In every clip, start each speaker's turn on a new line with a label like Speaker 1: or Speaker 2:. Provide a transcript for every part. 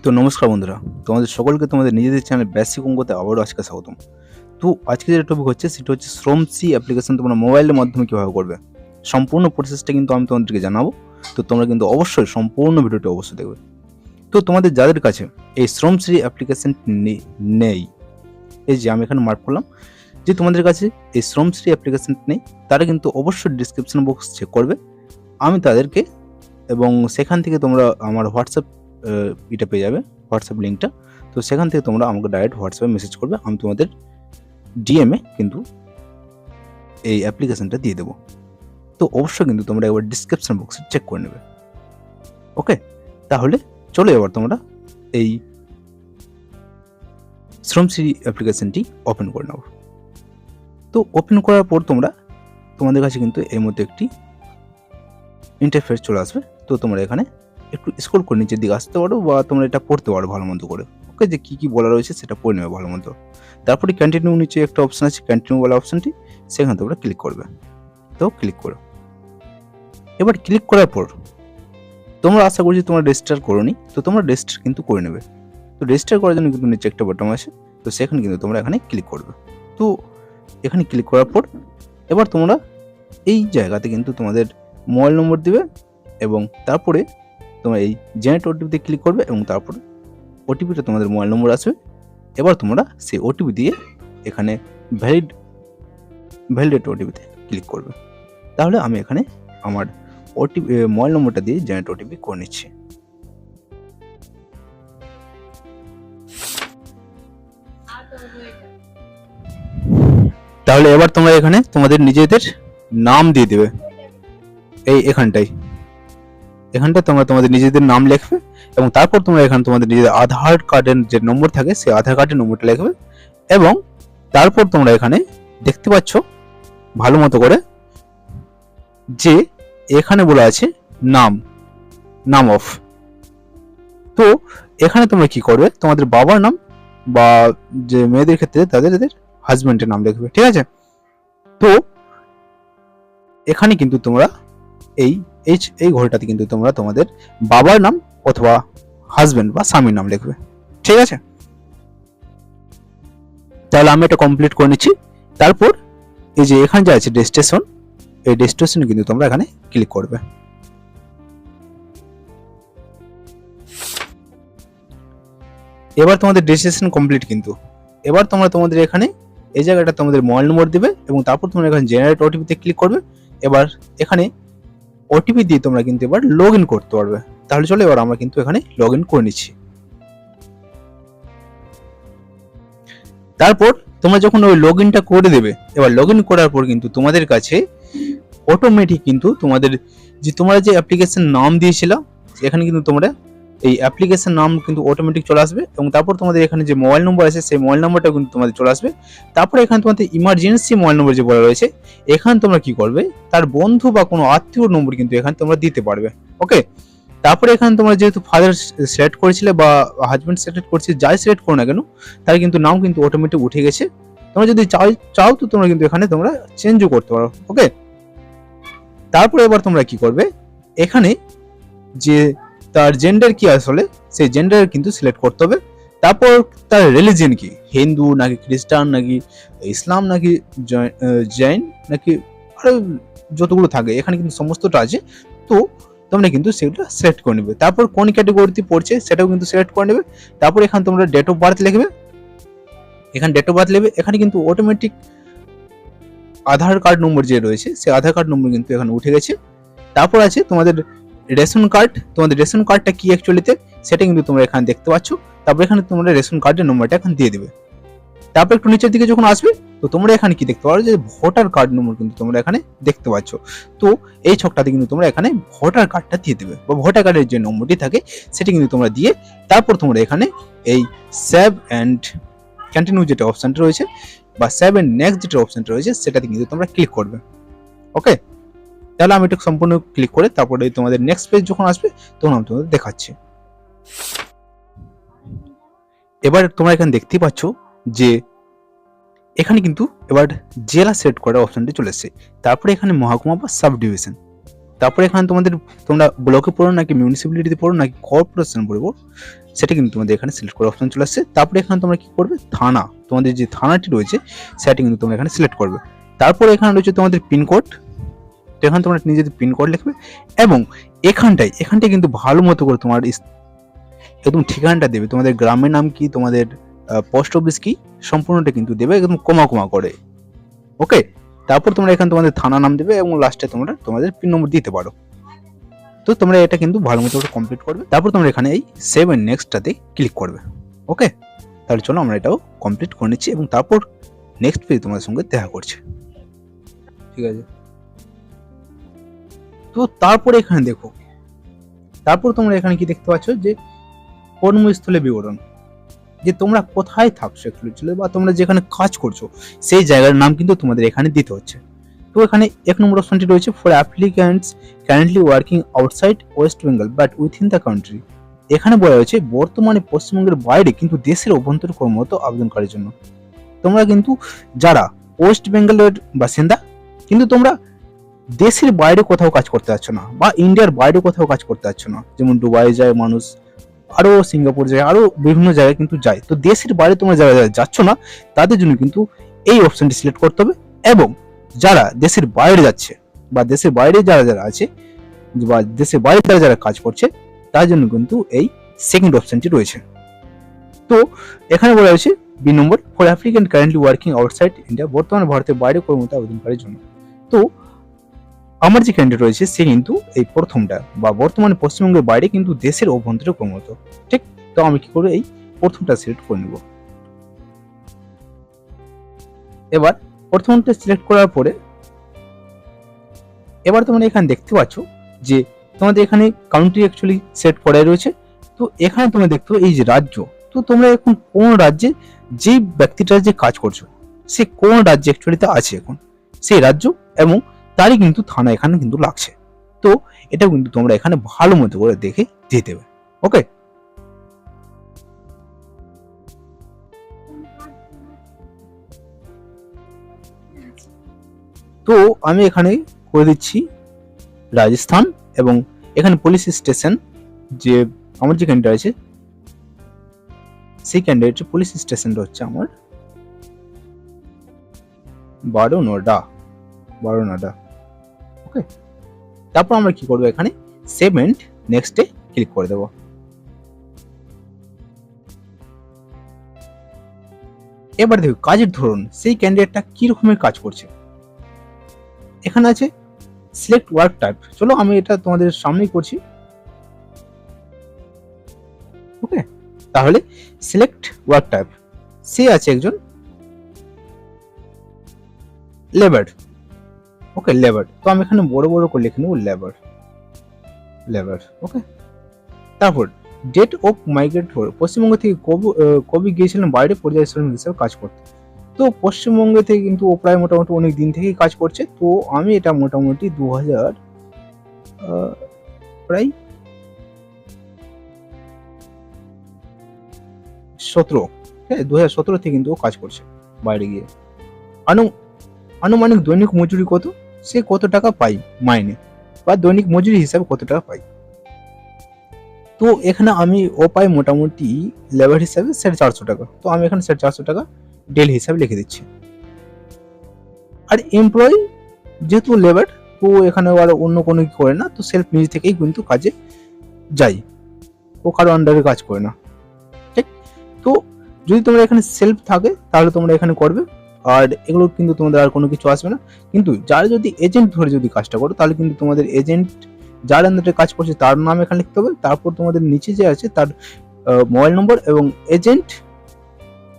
Speaker 1: তো নমস্কার বন্ধুরা, তোমাদের সকলকে তোমাদের নিজেদের চ্যানেল বেসিক অঙ্গতে আবারও আজকে স্বাগতম। তো আজকে যে টপিক হচ্ছে, সেটা হচ্ছে শ্রমসি অ্যাপ্লিকেশন তোমরা মোবাইলের মাধ্যমে কীভাবে করবে? সম্পূর্ণ প্রসেসটা কিন্তু আমি তোমাদেরকে জানাব, তো তোমরা কিন্তু অবশ্যই সম্পূর্ণ ভিডিওটি অবশ্যই দেখবে। তো তোমাদের যাদের কাছে এই শ্রমশ্রী অ্যাপ্লিকেশন নেই, এই যে আমি এখানে মার্ক করলাম, যে তোমাদের কাছে এই শ্রমশ্রী অ্যাপ্লিকেশন নেই, তারা কিন্তু অবশ্যই ডিসক্রিপশন বক্স চেক করবে। আমি তাদেরকে এবং সেখান থেকে তোমরা আমার হোয়াটসঅ্যাপ এটা পেয়ে যাবে হোয়াটসঅ্যাপ লিঙ্কটা তো সেখান থেকে তোমরা আমাকে ডাইরেক্ট হোয়াটসঅ্যাপে মেসেজ করবে, আমি তোমাদের ডিএমে কিন্তু এই অ্যাপ্লিকেশনটা দিয়ে দেবো। তো অবশ্যই কিন্তু তোমরা একবার ডিসক্রিপশন বক্সে চেক করে নেবে। ওকে তাহলে চলো এবার তোমরা এই শ্রমশ্রী অ্যাপ্লিকেশনটি ওপেন করে নেব তো ওপেন করার পর তোমরা, তোমাদের কাছে কিন্তু এর মধ্যে একটি ইন্টারফেস চলে আসবে। তো তোমরা এখানে একটু স্ক্রল করে নিচের দিকে আসতে পারো বা তোমরা এটা পড়তে পারো ভালো মন্দ করে। ওকে যে কী কী বলা রয়েছে সেটা পড়ে নেবে ভালো মন্দ। তারপরে কন্টিনিউ নিচে একটা অপশান আছে কন্টিনিউ বলা অপশানটি সেখানে তোমরা ক্লিক করবে। তো ক্লিক করো। এবার ক্লিক করার পর, তোমরা আশা করছি তোমরা রেজিস্টার করোনি, তো তোমরা রেজিস্টার কিন্তু করে নেবে। তো রেজিস্টার করার জন্য কিন্তু নিচে একটা বটম আছে তো সেখানে কিন্তু তোমরা এখানে ক্লিক করবে। তো এখানে ক্লিক করার পর, এবার তোমরা এই জায়গাতে কিন্তু তোমাদের মোবাইল নম্বর দিবে এবং তারপরে তোমরা এই জেনারেট ওটিপিতে ক্লিক করবে এবং তারপর ওটিপিটা তোমাদের মোবাইল নম্বর আসবে। এবার তোমরা সেই ওটিপি দিয়ে এখানে ভ্যালিড ভ্যালিডেট ওটিপিতে ক্লিক করবে। তাহলে আমি এখানে আমার ওটিপি মোবাইল নম্বরটা দিয়ে জেনারেট ওটিপি করে নিচ্ছি। তাহলে এবার তোমরা এখানে তোমাদের নিজেদের নাম দিয়ে দেবে। এই এখানটাই এখানটা তোমরা তোমাদের নিজেদের নাম লিখবে এবং তারপর তোমরা এখানে তোমাদের নিজেদের আধার কার্ডের যে নম্বর থাকে সেই আধার কার্ডের নম্বরটা লিখবে এবং তারপর তোমরা এখানে দেখতে পাচ্ছ ভালো মতো করে যে এখানে বলা আছে নাম নাম অফ। তো এখানে তোমরা কি করবে? তোমাদের বাবার নাম বা যে মেয়েদের ক্ষেত্রে তাদের হাজব্যান্ডের নাম লিখবে, ঠিক আছে? তো এখানে কিন্তু তোমরা এই এই এই ঘরটাতে কিন্তু তোমরা তোমাদের বাবার নাম অথবা হাজবেন্ড বা স্বামীর নাম লিখবে। ঠিক আছে? তাহলে আমি এটা কমপ্লিট করে নিচ্ছি। তারপর এই যে এখানে যা আছে ডেস্টেশন এই ডেস্টেশনে কিন্তু তোমরা এখানে ক্লিক করবে। এবার তোমাদের ডেস্টিনেশন কমপ্লিট কিন্তু। এবার তোমরা তোমাদের এখানে এই জায়গাটা তোমাদের মোবাইল নম্বর দিবে এবং তারপর তোমরা এখানে জেনারেট ওটিপিতে ক্লিক করবে। এবার এখানে ওটিপি দিয়ে তোমরা কিন্তু এবার লগ করতে পারবে। তাহলে চলো এবার আমরা কিন্তু এখানে লগ করে নিচ্ছি। তারপর তোমরা যখন ওই লগ করে দেবে, এবার লগ করার পর কিন্তু তোমাদের কাছে অটোমেটিক কিন্তু তোমাদের যে তোমরা যে অ্যাপ্লিকেশন নাম দিয়েছিল এখানে কিন্তু তোমরা এই অ্যাপ্লিকেশন নাম কিন্তু অটোমেটিক চলে আসবে এবং তারপর তোমাদের এখানে যে মোবাইল নম্বর আছে, সেই মোবাইল নম্বরটা কিন্তু তোমাদের চলে আসবে। তারপরে এখানে তোমাদের ইমার্জেন্সি মোবাইল নম্বর যে বলা রয়েছে, এখানে তোমরা কি করবে? তার বন্ধু বা কোনো আত্মীয় নম্বর কিন্তু এখানে তোমরা দিতে পারবে ওকে তারপরে এখানে তোমরা যেহেতু ফাদার সিলেক্ট করেছিলে বা হাজব্যান্ড সিলেক্ট করছে, যাই সিলেক্ট করো না কেন, তার কিন্তু নাম কিন্তু অটোমেটিক উঠে গেছে। তোমরা যদি চাও চাও তো তোমরা কিন্তু এখানে তোমরা চেঞ্জও করতে পারো ওকে তারপরে এবার তোমরা কি করবে? এখানে যে তার জেন্ডার কি আসলে? সেই জেন্ডার কিন্তু সিলেক্ট করতে হবে। তারপর তার রিলিজিয়ন কি? হিন্দু নাকি খ্রিস্টান নাকি ইসলাম নাকি জৈন নাকি আরও যতগুলো থাকে, এখানে কিন্তু সমস্তটা আছে। তো তোমরা কিন্তু সেটা সিলেক্ট করে নেবে। তারপর কোন ক্যাটাগরিতে পড়ছে সেটাও কিন্তু সিলেক্ট করে নেবে। তারপর এখানে তোমরা ডেট অফ বার্থ লিখবে। এখানে ডেট অফ বার্থ লিখবে। এখানে কিন্তু অটোমেটিক আধার কার্ড নম্বর যে রয়েছে, সেই আধার কার্ড নম্বর কিন্তু এখানে উঠে গেছে। তারপর আছে তোমাদের রেশন কার্ড, তোমাদের রেশন কার্ডটা কি অ্যাকচুয়ালিতে সেটা কিন্তু তোমরা এখানে দেখতে পাচ্ছ। তারপর এখানে তোমরা রেশন কার্ডের নম্বরটা এখানে দিয়ে দেবে। তারপর একটু নিচের দিকে যখন আসবে, তো তোমরা এখানে কি দেখতে পারো যে ভোটার কার্ড নম্বর কিন্তু তোমরা এখানে দেখতে পাচ্ছ। তো এই ছকটাতে কিন্তু তোমরা এখানে ভোটার কার্ডটা দিয়ে দেবে বা ভোটার কার্ডের যে নম্বরটি থাকে, সেটি কিন্তু তোমরা দিয়ে তারপর তোমরা এখানে এই সেভ অ্যান্ড কন্টিনিউ যেটা অপশনটা রয়েছে বা সেভ অ্যান্ড নেক্সট যেটা অপশনটা রয়েছে, সেটাতে কিন্তু তোমরা ক্লিক করবে। ওকে তাহলে আমি এটা সম্পূর্ণ ক্লিক করে তারপরে তোমাদের নেক্সট পেজ যখন আসবে, তখন আমি তোমাদের দেখাচ্ছি। এবার তোমরা এখানে দেখতেই পাচ্ছ যে এখানে কিন্তু এবার জেলা সেট করার অপশনটি চলে এসেছে। তারপরে এখানে মহকুমা বা সাব ডিভিশন তারপরে এখানে তোমাদের, তোমরা ব্লকে পড়ো নাকি মিউনিসিপ্যালিটিতে পড়ো নাকি কর্পোরেশন পড়ব সেটা কিন্তু তোমাদের এখানে সিলেক্ট করার অপশন চলে আসছে তারপরে এখানে তোমরা কি করবে? থানা। তোমাদের যে থানাটি রয়েছে, সেটা কিন্তু তোমরা এখানে সিলেক্ট করবে। তারপরে এখানে রয়েছে তোমাদের পিনকোড তো এখানে তোমরা নিজেদের পিনকোড লিখবে এবং এখানটায় এখানটায় কিন্তু ভালো মতো করে তোমার একদম ঠিকানাটা দেবে। তোমাদের গ্রামের নাম কি, তোমাদের পোস্ট অফিস কি, সম্পূর্ণটা কিন্তু দেবে একদম কমা কমা করে। ওকে তারপর তোমরা এখানে তোমাদের থানা নাম দেবে এবং লাস্টে তোমরা তোমাদের পিন নম্বর দিতে পারো। তো তোমরা এটা কিন্তু ভালো মতো করে কমপ্লিট করবে। তারপর তোমরা এখানে এই সেভ এন্ড নেক্সটটাতে ক্লিক করবে। ওকে তাহলে চলো আমরা এটাও কমপ্লিট করে নিচ্ছি এবং তারপর নেক্সট পেজ তোমাদের সঙ্গে দেখা করছে। ঠিক আছে। তো তারপরে এখানে দেখো। তারপর তোমরা এখানে কি দেখতে পাচ্ছ যে, কর্মস্থলে বিবরণ। যে তোমরা কোথায় থাকছো অ্যাকচুয়ালি বা তোমরা যেখানে কাজ করছ, সেই জায়গার নাম কিন্তু তোমাদের এখানে দিতে হচ্ছে। তো এখানে এক নম্বর অপশনটি রয়েছে for applicants currently working outside West Bengal but within the country এখানে বলা হয়েছে, বর্তমানে পশ্চিমবঙ্গের বাইরে কিন্তু দেশের অভ্যন্তরে কর্মরত আবেদনকারীর জন্য। তোমরা কিন্তু যারা ওয়েস্ট বেঙ্গলের বাসিন্দা, কিন্তু তোমরা দেশের বাইরে কোথাও কাজ করতে যাচ্ছ না, বা ইন্ডিয়ার বাইরে কোথাও কাজ করতে যাচ্ছ না, যেমন দুবাই যায় মানুষ, আরও সিঙ্গাপুর যায়, আরও বিভিন্ন জায়গায় কিন্তু যায়। তো দেশের বাইরে তোমরা যারা যাচ্ছ না, তাদের জন্য কিন্তু এই অপশনটি সিলেক্ট করতে হবে এবং যারা দেশের বাইরে যাচ্ছে, বা দেশের বাইরে যারা যারা আছে, বা দেশের বাইরে যারা যারা কাজ করছে, তার জন্য কিন্তু এই সেকেন্ড অপশনটি রয়েছে। তো এখানে বলা হয়েছে B number for applicant currently working outside India বর্তমানে ভারতের বাইরে কর্মরত আবেদনকারীর জন্য। তো আমার যে ক্যান্ডিডেট রয়েছে, সে কিন্তু এই প্রথমটা বা বর্তমানে পশ্চিমবঙ্গের বাইরে কিন্তু দেশের অভ্যন্তরে কর্মরত ঠিক? তো আমি কি করব এই প্রথমটা সিলেক্ট করে নেব? এবার প্রথমটা সিলেক্ট করার পরে এবার তোমরা এখানে দেখতে পাচ্ছ যে তোমাদের এখানে কাউন্ট্রি অ্যাকচুয়ালি সেট করাই রয়েছে। তো এখানে তোমরা দেখতে এই যে রাজ্য। তো তোমরা এখন কোন রাজ্যে যে ব্যক্তিটা যে কাজ করছ, সে কোন রাজ্যে অ্যাকচুয়ালিতে আছে এখন? সেই রাজ্য এবং তারই কিন্তু থানা এখানে কিন্তু লাগছে। তো এটা কিন্তু তোমরা এখানে ভালো মতো করে দেখে দিয়ে দেবে ওকে তো আমি এখানে করে দিচ্ছি রাজস্থান এবং এখানে পুলিশ স্টেশন যে আমার যে ক্যান্ডিডেট আছে, সেই ক্যান্ডিডেট পুলিশ স্টেশনটা হচ্ছে আমার বারোনোডা বারোনোডা ওকে তারপর আমরা কি করব এখানে? সেভেন্ট নেক্সটে ক্লিক করে দেবো। এবার দেখো, কাজের ধরন, সেই ক্যান্ডিডেটটা কি রকমের কাজ করছে? এখানে আছে সিলেক্ট ওয়ার্ক টাইপ চলো আমি এটা তোমাদের সামনেই করছি। ওকে তাহলে সিলেক্ট ওয়ার্ক টাইপ সে আছে একজন লেবার ওকে লেবার তো আমি এখানে বড় বড় করে লিখে নেব লেবার লেবার ওকে তারপর date of migrate for Paschimbanga থেকে কবি কবে গিয়েছিলেন বাইরে পর্যায় শ্রমিক হিসেবে কাজ করতে? তো পশ্চিমবঙ্গ থেকে কিন্তু ও প্রায় মোটামুটি অনেক দিন থেকেই কাজ করছে। তো আমি এটা মোটামুটি দু হাজার প্রায় সতেরো হ্যাঁ দু হাজার সতেরো থেকে কিন্তু ও কাজ করছে, বাইরে গিয়ে। আনু আনুমানিক দৈনিক মজুরি কত? সে কত টাকা পাই মাইনে? বা দৈনিক মজুরি হিসাবে কত টাকা পাই? তো এখানে আমি ও পাই মোটামুটি লেবার হিসাবে সাড়ে চারশো টাকা। তো আমি এখানে সাড়ে চারশো টাকা ডেলি হিসাবে লিখে দিচ্ছি। আর এমপ্লয়ি যেহেতু লেবার, তো এখানে আর অন্য কোনো কি করে না, তো সেলফ নিজে থেকেই কিন্তু কাজে যাই ও কারও আন্ডারে কাজ করে না। ঠিক? তো যদি তোমরা এখানে সেলফ থাকে, তাহলে তোমরা এখানে করবে আর এগুলো কিন্তু তোমাদের আর কোনো কিছু আসবে না। কিন্তু যারা যদি এজেন্ট ধরে যদি কাজটা করো, তাহলে কিন্তু তোমাদের এজেন্ট যার আন্ডারে কাজ করছে, তার নাম এখানে লিখতে হবে। তারপর তোমাদের নিচে যে আছে, তার মোবাইল নম্বর এবং এজেন্ট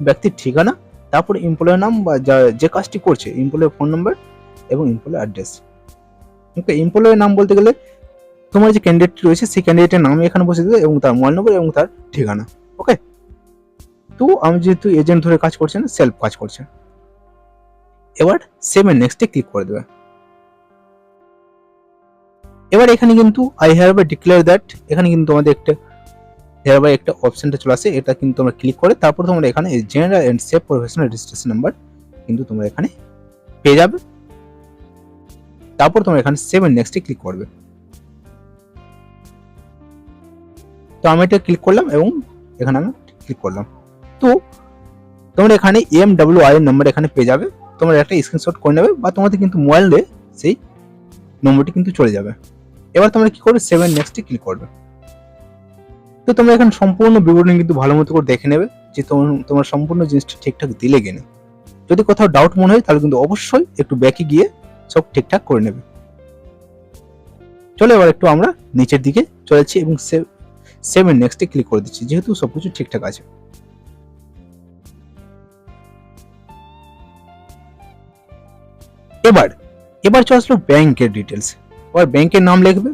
Speaker 1: ব্যক্তির ঠিকানা, তারপর এমপ্লয়ের নাম বা যা- যে কাজটি করছে এমপ্লয়ের ফোন নম্বর এবং এমপ্লয় অ্যাড্রেস ওকে এমপ্লয়ের নাম বলতে গেলে তোমার যে ক্যান্ডিডেট রয়েছে, সেই ক্যান্ডিডেটের নাম এখানে বসে দেবে এবং তার মোবাইল নম্বর এবং তার ঠিকানা। ওকে তো আমি যেহেতু এজেন্ট ধরে কাজ করছে না সেলফ কাজ করছে এবার সেভেন নেক্সটে ক্লিক করে দেবে। এবার এখানে কিন্তু I have a declare that এখানে কিন্তু আমাদের একটা হেয়ার বাই একটা অপশনটা চলে আসে, এটা কিন্তু আমরা ক্লিক করে তারপর তোমরা এখানে general and safe professional registration number কিন্তু তোমরা এখানে পেয়ে যাবে। তারপর তোমরা এখানে সেভ সেভেন নেক্সটে ক্লিক করবে। তো আমি এটা ক্লিক করলাম এবং এখানে আমি ক্লিক করলাম। তো তোমরা এখানে এম ডাব্লিউ আই নাম্বার এখানে পেয়ে যাবে। তোমরা একটা স্ক্রিনশট করে নেবে বা তোমাদের কিন্তু মোবাইলে সেই নম্বরটি কিন্তু চলে যাবে। এবার তোমরা কি করবে? সেভেন নেক্সটে ক্লিক করবে। তো তোমরা এখানে সম্পূর্ণ বিবরণী কিন্তু ভালো মতো করে দেখে নেবে যে তোমার সম্পূর্ণ জিনিসটা ঠিকঠাক দিলে কিনা। যদি কোথাও ডাউট মনে হয়, তাহলে কিন্তু অবশ্যই একটু ব্যাকে গিয়ে সব ঠিকঠাক করে নেবে। চলো এবার একটু আমরা নিচের দিকে চলেছি এবং সেভেন নেক্সটে ক্লিক করে দিচ্ছি। যেহেতু সবকিছু ঠিকঠাক আছে। এবার এবার চলে আসলো ব্যাংকের ডিটেলস এবার ব্যাংকের নাম লিখবে।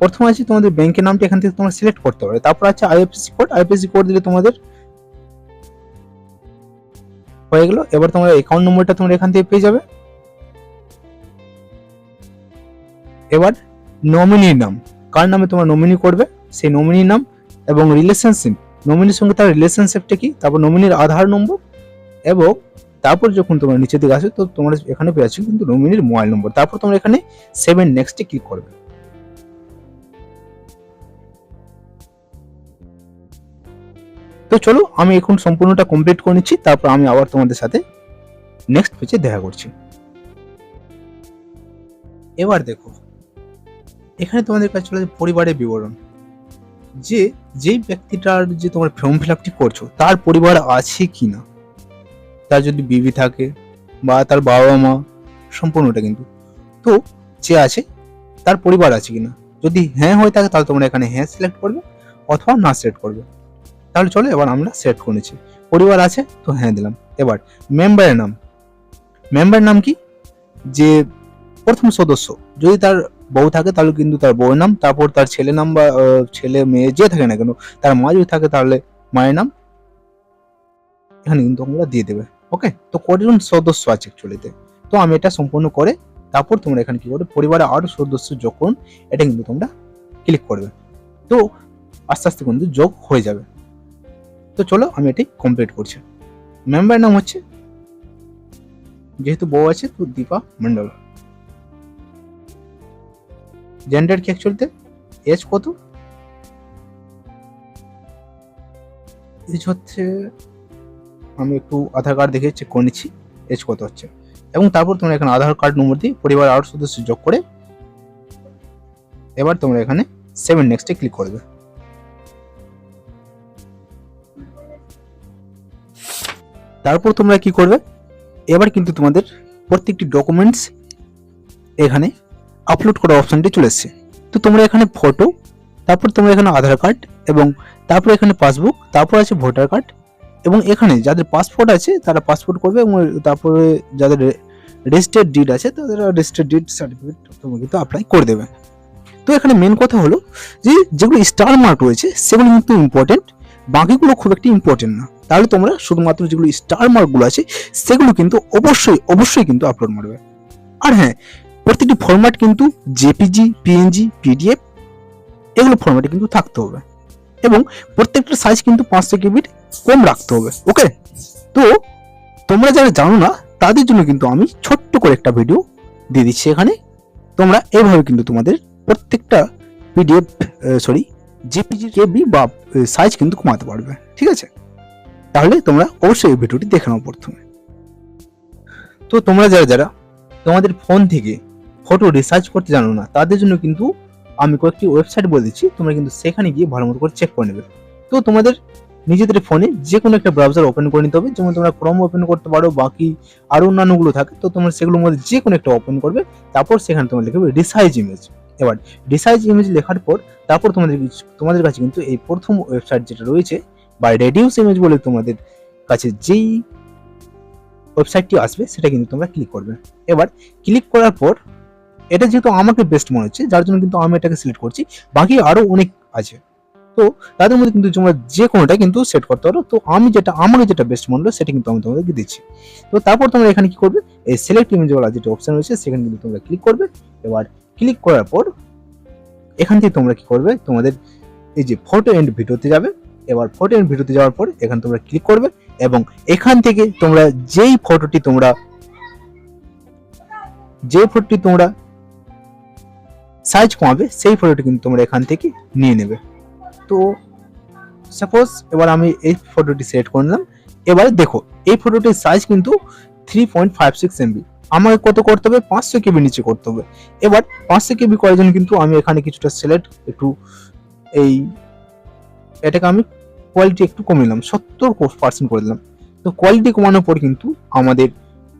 Speaker 1: প্রথমে আছে তোমাদের ব্যাংকের নামটা এখান থেকে তোমরা সিলেক্ট করতে পারবে তারপর আছে আইএফএসসি কোড আইএফএসসি কোড দিলে তোমাদের হয়ে গেল। এবার তোমার অ্যাকাউন্ট নম্বরটা তোমরা এখান থেকে পেয়ে যাবে। এবার নমিনির নাম। কার নামে তোমরা নমিনি করবে? সেই নমিনির নাম এবং রিলেশনশিপ নমিনির সঙ্গে তার রিলেশনশিপটা কি? তারপর নমিনির আধার নম্বর এবং তারপর যখন তোমরা নিচের দিকে আসো তো তোমরা এখানে পেয়ে আছো কিন্তু নমিনির মোবাইল নম্বর তারপর তোমরা এখানে সেভেন নেক্সটে ক্লিক করবে। তো চলো, আমি এখন সম্পূর্ণটা কমপ্লিট করে নিচ্ছি, তারপর আমি আবার তোমাদের সাথে নেক্সট পেজে দেখা করছি। এবার দেখো, এখানে তোমাদের কাছে চলে পরিবারের বিবরণ। যে, যেই ব্যক্তিটার যে তোমার ফর্ম ফিল আপটি করছ, তার পরিবার আছে কি না তার যদি বিবি থাকে বা তার বাবা মা, সম্পূর্ণটা কিন্তু। তো যে আছে, তার পরিবার আছে কিনা? যদি হ্যাঁ হয়ে থাকে, তাহলে তোমরা এখানে হ্যাঁ সিলেক্ট করবে অথবা না সিলেক্ট করবে। তাহলে চলো এবার আমরা সিলেক্ট করেছি পরিবার আছে, তো হ্যাঁ দিলাম। এবার মেম্বারের নাম। মেম্বারের নাম কি? যে প্রথম সদস্য। যদি তার বউ থাকে, তাহলে কিন্তু তার বউয়ের নাম, তারপর তার ছেলে নাম বা ছেলে মেয়ে যে থাকে না কেন, তার মা যদি থাকে, তাহলে মায়ের নাম। এখানে কিন্তু তোমরা দিয়ে দেবে। ওকে তো কজন সদস্য আছে অ্যাকচুয়ালিতে তো। আমি এটা সম্পূর্ণ করে তারপর তোমরা এখানে কি করবে পরিবারে আরও সদস্য যোগ করুন, এটা কিন্তু তোমরা ক্লিক করবে। তো আস্তে আস্তে কিন্তু যোগ হয়ে যাবে। তো চলো আমি এটি কমপ্লিট করছি। মেম্বার নাম হচ্ছে যেহেতু বউ আছে, তো দীপা মন্ডল জেন্ডার কি অ্যাকচুয়ালিতে এজ কত? এজ হচ্ছে আমি একটু আধার কার্ড দেখে চেক করে নিচ্ছি এজ কত হচ্ছে। এবং তারপর তোমরা এখানে আধার কার্ড নম্বর দিয়ে পরিবার আরও সদস্য যোগ করে এবার তোমরা এখানে সেভেন নেক্সটে ক্লিক করবে। তারপর তোমরা কি করবে? এবার কিন্তু তোমাদের প্রত্যেকটি ডকুমেন্টস এখানে আপলোড করার অপশানটি চলে এসছে। তো তোমরা এখানে ফটো তারপর তোমরা এখানে আধার কার্ড এবং তারপর এখানে পাসবুক তারপর আছে ভোটার কার্ড এবং এখানে যাদের পাসপোর্ট আছে, তারা পাসপোর্ট করবে এবং তারপরে যাদের রেজিস্টার্ড ডিড আছে, তাদের রেজিস্টার্ড ডিড সার্টিফিকেট তোমরা কিন্তু অ্যাপ্লাই করে দেবে। তো এখানে মেন কথা হলো যে, যেগুলো স্টার মার্ক রয়েছে, সেগুলো কিন্তু ইম্পর্টেন্ট বাকিগুলো খুব একটা ইম্পর্টেন্ট না। তাহলে তোমরা শুধুমাত্র যেগুলো স্টার মার্কগুলো আছে, সেগুলো কিন্তু অবশ্যই অবশ্যই কিন্তু আপলোড মারবে। আর হ্যাঁ প্রত্যেকটি ফরম্যাট কিন্তু জেপিজি পিএনজি পিডিএফ এগুলো ফরম্যাটে কিন্তু থাকতে হবে। এবং প্রত্যেকটা সাইজ কিন্তু পাঁচশো কেবির কম রাখতে হবে ওকে তো তোমরা যারা জানো না, তাদের জন্য কিন্তু আমি ছোট্ট করে একটা ভিডিও দিয়ে দিচ্ছি এখানে। তোমরা এইভাবে কিন্তু তোমাদের প্রত্যেকটা পিডিএফ সরি জেপিজি কেবি বা সাইজ কিন্তু কমাতে পারবে, ঠিক আছে? তাহলে তোমরা অবশ্যই এই ভিডিওটি দেখে নাও প্রথমে। তো তোমরা যারা যারা তোমাদের ফোন থেকে ফটো রিসার্চ করতে জানো না, তাদের জন্য কিন্তু আমি কয়েকটি ওয়েবসাইট বলে দিচ্ছি। তোমরা কিন্তু সেখানে গিয়ে ভালো মতো করে চেক করে নেবে। তো তোমাদের নিজেদের ফোনে যে কোনো একটা ব্রাউজার ওপেন করে নিতে হবে। যেমন তোমরা ক্রোম ওপেন করতে পারো, বাকি আরও অন্যান্যগুলো থাকে, তো তোমরা সেগুলোর মধ্যে যে কোনো একটা ওপেন করবে, তারপর সেখানে তোমরা লিখবে রিসাইজ ইমেজ এবার রিসাইজ ইমেজ লেখার পর তারপর তোমাদের তোমাদের কাছে কিন্তু এই প্রথম ওয়েবসাইট যেটা রয়েছে, বা রেডিউস ইমেজ বলে তোমাদের কাছে যেই ওয়েবসাইটটি আসবে, সেটা কিন্তু তোমরা ক্লিক করবে। এবার ক্লিক করার পর, এটা যেহেতু আমাকে বেস্ট মনে হচ্ছে, যার জন্য কিন্তু আমি এটাকে সিলেক্ট করছি, বাকি আরও অনেক আছে। তো তাদের মধ্যে কিন্তু তোমরা যে কোনোটা কিন্তু সেট করতে পারো। তো আমি যেটা আমাকে যেটা বেস্ট মনে হলো সেটা কিন্তু আমি তোমাদেরকে দিচ্ছি। তো তারপর তোমরা এখানে কি করবে? এই সিলেক্ট ইমেজ ওয়ালা যেটা অপশন রয়েছে, সেখানে কিন্তু তোমরা ক্লিক করবে। এবার ক্লিক করার পর এখান থেকে তোমরা কি করবে? তোমাদের এই যে ফটো এন্ড ভিডিওতে যাবে। এবার ফটো এন্ড ভিডিওতে যাওয়ার পর এখানে তোমরা ক্লিক করবে এবং এখান থেকে তোমরা যেই ফটোটি তোমরা যে ফটোটি তোমরা সাইজ কমাবে, সেই ফটোটি কিন্তু তোমরা এখান থেকে নিয়ে নেবে। তো সাপোজ এবার আমি এই ফটোটি সিলেক্ট করে নিলাম। এবারে দেখো, এই ফটোটির সাইজ কিন্তু three point five six MB আমাকে কত করতে হবে? পাঁচশো কেবি নিচে করতে হবে। এবার পাঁচশো কেবি করার জন্য কিন্তু আমি এখানে কিছুটা সিলেক্ট একটু এই এটাকে আমি কোয়ালিটি একটু কমিয়ে নিলাম, সত্তর পার্সেন্ট করে দিলাম। তো কোয়ালিটি কমানোর পর কিন্তু আমাদের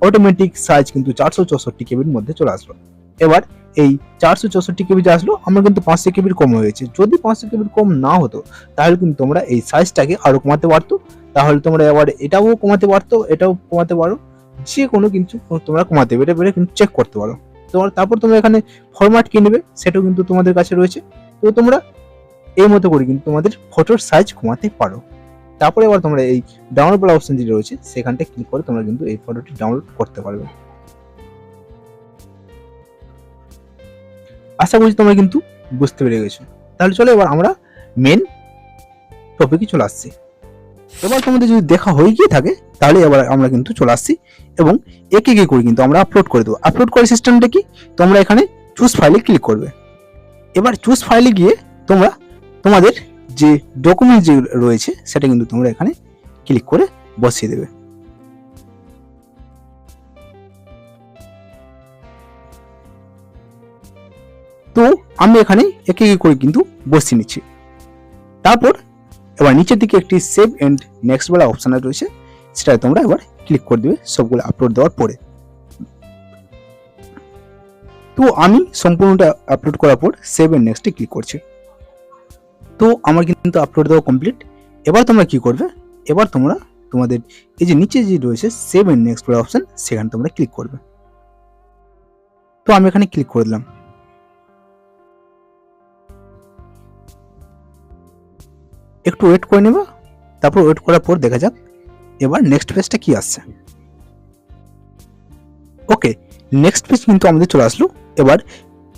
Speaker 1: অটোমেটিক সাইজ কিন্তু চারশো চৌষট্টি কেবির মধ্যে চলে আসলো। এবার এই চারশো চৌষট্টি কেবি যে আসলো, আমার কিন্তু পাঁচশো কেবির কম হয়েছে যদি পাঁচশো কেবির কম না হতো, তাহলে কিন্তু তোমরা এই সাইজটাকে আরও কমাতে পারতো। তাহলে তোমরা এবার এটাও কমাতে পারতো, এটাও কমাতে পারো। যে কোনো কিন্তু তোমরা কমাতে পারো এটা বেড়ে কিন্তু চেক করতে পারো। তোমার তারপর তোমরা এখানে ফরম্যাট নেবে, সেটাও কিন্তু তোমাদের কাছে রয়েছে। তো তোমরা এই মতো করে কিন্তু তোমাদের ফটোর সাইজ কমাতে পারো। তারপরে এবার তোমরা এই ডাউনলোড বলা অপশন যেটা রয়েছে সেখানটা ক্লিক করে তোমরা কিন্তু এই ফটোটি ডাউনলোড করতে পারবে। আশা করছি তোমরা কিন্তু বুঝতে পেরে গেছো। তাহলে চলো এবার আমরা মেন টপিকে চলে আসছি। এবার তোমাদের যদি দেখা হয়ে গিয়ে থাকে, তাহলে এবার আমরা কিন্তু চলে আসছি এবং একে একে করে কিন্তু আমরা আপলোড করে দেবো। আপলোড করার সিস্টেমটা কি? তোমরা এখানে চুজ ফাইলে ক্লিক করবে। এবার চুজ ফাইলে গিয়ে তোমরা তোমাদের যে ডকুমেন্ট যে রয়েছে, সেটা কিন্তু তোমরা এখানে ক্লিক করে বসিয়ে দেবে। তো আমি এখানে একে একে করে কিন্তু বসিয়ে নিচ্ছি। তারপর এবার নিচের দিকে একটি সেভ এন্ড নেক্সট বলা অপশান রয়েছে সেটা তোমরা এবার ক্লিক করে দেবে সবগুলো আপলোড দেওয়ার পরে। তো আমি সম্পূর্ণটা আপলোড করার পর সেভ এন্ড নেক্সটে ক্লিক করছি। তো আমার কিন্তু আপলোড দেওয়া কমপ্লিট এবার তোমরা কি করবে? এবার তোমরা তোমাদের এই যে নিচে যে রয়েছে সেভ এন্ড নেক্সট বলে অপশান সেখানে তোমরা ক্লিক করবে। তো আমি এখানে ক্লিক করে দিলাম। একটু ওয়েট করে নেবা, তারপর ওয়েট করার পর দেখা যাক এবার নেক্সট পেজটা কি আসছে। ওকে নেক্সট পেজ কিন্তু আমাদের চলে আসলো। এবার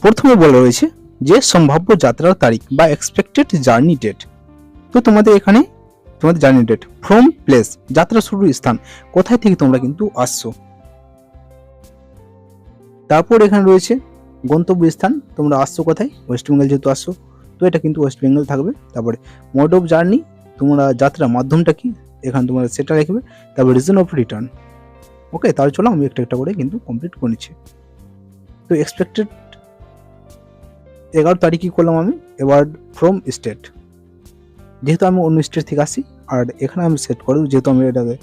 Speaker 1: প্রথমে বলা রয়েছে যে সম্ভাব্য যাত্রার তারিখ বা এক্সপেক্টেড জার্নি ডেট তো তোমাদের এখানে, তোমাদের জার্নি ডেট ফ্রম প্লেস যাত্রা শুরুর স্থান, কোথায় থেকে তোমরা কিন্তু আসছো। তারপর এখানে রয়েছে গন্তব্য স্থান তোমরা আসছো কোথায়? ওয়েস্ট বেঙ্গল যেহেতু আসছো। তো এটা কিন্তু ওয়েস্ট বেঙ্গল থাকবে। তারপরে মোড অফ জার্নি তোমরা যাত্রা মাধ্যমটা কি? এখানে তোমরা সেটা লিখবে। তারপর রিজন অফ রিটার্ন ওকে তাহলে চলো আমি একটা একটা করে কিন্তু কমপ্লিট করে নিচ্ছি। তো এক্সপেক্টেড এগারো তারিখই করলাম আমি, এবার ফ্রম স্টেট যেহেতু আমি অন্য স্টেট থেকে আসি, আর এখানে আমি সেট করে যেহেতু আমি এটাকে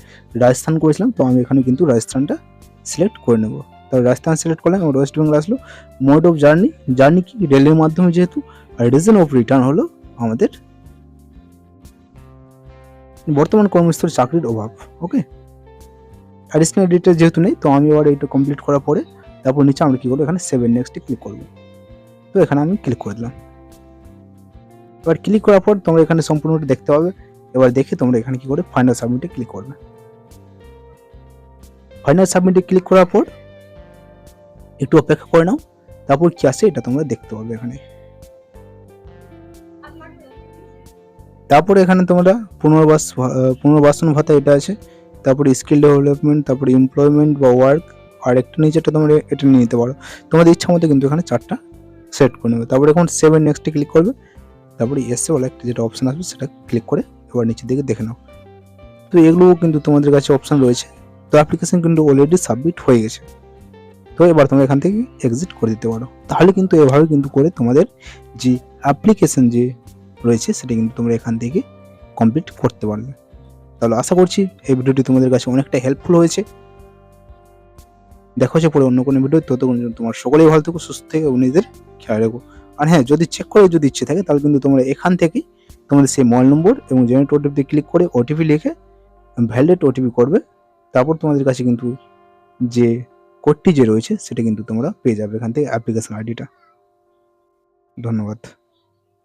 Speaker 1: রাজস্থান করেছিলাম, তো আমি এখানে কিন্তু রাজস্থানটা সিলেক্ট করে নেব। তাহলে রাজস্থান সিলেক্ট করলাম এবং ওয়েস্ট বেঙ্গল আসলো। মোড অফ জার্নি জার্নি কি? রেলের মাধ্যমে যেহেতু আর রিজন অফ রিটার্ন হলো আমাদের বর্তমান কর্মস্থল চাকরির অভাব ওকে অ্যাডিশনাল ডিটেলস যেহেতু নেই, তো আমি এবার এইটা কমপ্লিট করার পরে তারপর নিচে আমরা কী করব? এখানে সেভেন নেক্সটে ক্লিক করব। তো এখানে আমি ক্লিক করে দিলাম। এবার ক্লিক করার পর তোমরা এখানে সম্পূর্ণটা দেখতে পাবে। এবার দেখে তোমরা এখানে কি করে ফাইনাল সাবমিটে ক্লিক করবে। ফাইনাল সাবমিটে ক্লিক করার পর একটু অপেক্ষা করে নাও। তারপর কি আসে এটা তোমরা দেখতে পাবে এখানে। তারপরে এখানে তোমরা পুনর্বাস পুনর্বাসন ভাতা এটা আছে। তারপরে স্কিল ডেভেলপমেন্ট, তারপরে এমপ্লয়মেন্ট বা ওয়ার্ক আর একটা নিচেটা তোমরা এটা নিয়ে নিতে পারো। তোমাদের ইচ্ছা মতো কিন্তু এখানে চারটা সেট করে নেবে। তারপরে এখন সেভেন নেক্সটে ক্লিক করবে। তারপরে এসে বলে একটা যেটা অপশান আসবে সেটা ক্লিক করে এবার নিচের দিকে দেখে নাও। তো এগুলোও কিন্তু তোমাদের কাছে অপশন রয়েছে। তো অ্যাপ্লিকেশন কিন্তু অলরেডি সাবমিট হয়ে গেছে। তো এবার তোমরা এখান থেকে এক্সিট করে দিতে পারো। তাহলে কিন্তু এভাবে কিন্তু করে তোমাদের যে অ্যাপ্লিকেশন যে রয়েছে, সেটা কিন্তু তোমরা এখান থেকে কমপ্লিট করতে পারবে তাহলে আশা করছি এই ভিডিওটি তোমাদের কাছে অনেকটা হেল্পফুল হয়েছে। দেখা হচ্ছে পরে অন্য কোনো ভিডিও পর্যন্ত তোমার সকলেই ভালো থেকো, সুস্থ থেকে নিজেদের খেয়াল রাখো। আর হ্যাঁ যদি চেক করে যদি ইচ্ছে থাকে, তাহলে কিন্তু তোমরা এখান থেকে তোমাদের সেই মোবাইল নম্বর এবং জেনারেট ওটিপি ক্লিক করে ওটিপি লিখে ভ্যালিডেট ওটিপি করবে। তারপর তোমাদের কাছে কিন্তু যে কোডটি যে রয়েছে, সেটা কিন্তু তোমরা পেয়ে যাবে এখান থেকে অ্যাপ্লিকেশন আইডিটা ধন্যবাদ।